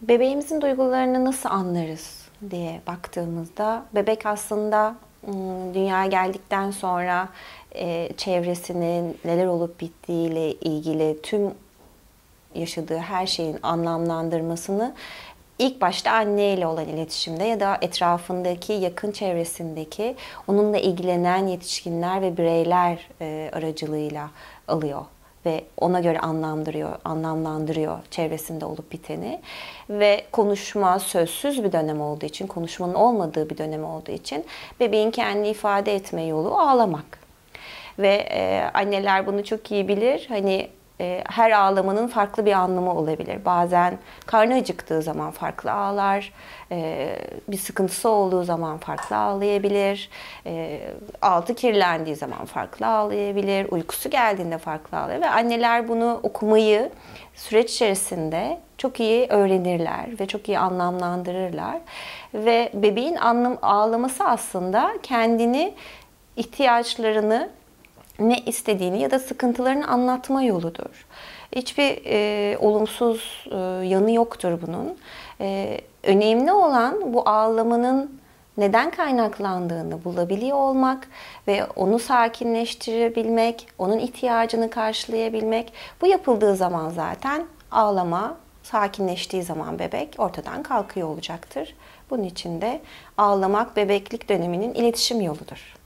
bebeğimizin duygularını nasıl anlarız diye baktığımızda bebek aslında dünyaya geldikten sonra e, çevresinin neler olup bittiğiyle ilgili tüm yaşadığı her şeyin anlamlandırmasını ilk başta anneyle olan iletişimde ya da etrafındaki yakın çevresindeki onunla ilgilenen yetişkinler ve bireyler e, aracılığıyla alıyor ve ona göre anlamlandırıyor, anlamlandırıyor çevresinde olup biteni ve konuşma sözsüz bir dönem olduğu için, konuşmanın olmadığı bir dönem olduğu için bebeğin kendi ifade etme yolu ağlamak. Ve e, anneler bunu çok iyi bilir. Hani her ağlamanın farklı bir anlamı olabilir. Bazen karnı acıktığı zaman farklı ağlar, e, bir sıkıntısı olduğu zaman farklı ağlayabilir, e, altı kirlendiği zaman farklı ağlayabilir, uykusu geldiğinde farklı ağlar ve anneler bunu okumayı süreç içerisinde çok iyi öğrenirler ve çok iyi anlamlandırırlar ve bebeğin anlam ağlaması aslında kendini ihtiyaçlarını ne istediğini ya da sıkıntılarını anlatma yoludur. Hiçbir e, olumsuz e, yanı yoktur bunun. E, önemli olan bu ağlamanın neden kaynaklandığını bulabiliyor olmak ve onu sakinleştirebilmek, onun ihtiyacını karşılayabilmek. Bu yapıldığı zaman zaten ağlama sakinleştiği zaman bebek ortadan kalkıyor olacaktır. Bunun için de ağlamak bebeklik döneminin iletişim yoludur.